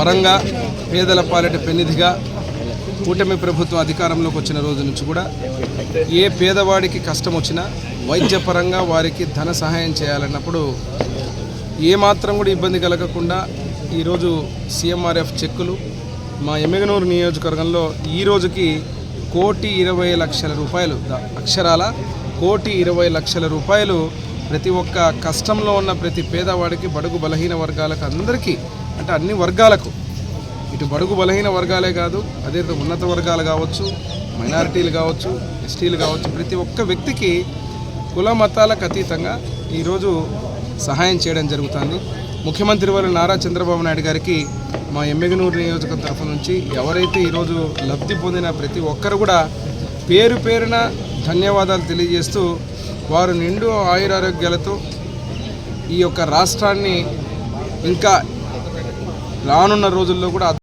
వరంగా పేదల పాలిట పెన్నిధిగా కూటమి ప్రభుత్వం అధికారంలోకి వచ్చిన రోజు నుంచి కూడా ఏ పేదవాడికి కష్టం వచ్చినా వైద్యపరంగా వారికి ధన సహాయం చేయాలన్నప్పుడు ఏమాత్రం కూడా ఇబ్బంది కలగకుండా ఈరోజు సీఎంఆర్ఎఫ్ చెక్కులు మా ఎమ్మెగనూరు నియోజకవర్గంలో ఈ రోజుకి కోటి ఇరవై లక్షల రూపాయలు అక్షరాల కోటి ఇరవై లక్షల రూపాయలు ప్రతి ఒక్క కష్టంలో ఉన్న ప్రతి పేదవాడికి బడుగు బలహీన వర్గాలకు అందరికీ అంటే అన్ని వర్గాలకు. ఇటు బడుగు బలహీన వర్గాలే కాదు అదే ఉన్నత వర్గాలు కావచ్చు మైనారిటీలు కావచ్చు ఎస్టీలు కావచ్చు ప్రతి ఒక్క వ్యక్తికి కుల మతాలకు అతీతంగా ఈరోజు సహాయం చేయడం జరుగుతుంది. ముఖ్యమంత్రి వారు నారా చంద్రబాబు నాయుడు గారికి మా ఎమ్మెగనూరు నియోజకవర్గం తరఫు నుంచి ఎవరైతే ఈరోజు లబ్ధి పొందిన ప్రతి ఒక్కరు కూడా పేరు పేరున ధన్యవాదాలు తెలియజేస్తూ వారు నిండు ఆయురారోగ్యాలతో ఈ యొక్క రాష్ట్రాన్ని ఇంకా రానున్న రోజుల్లో కూడా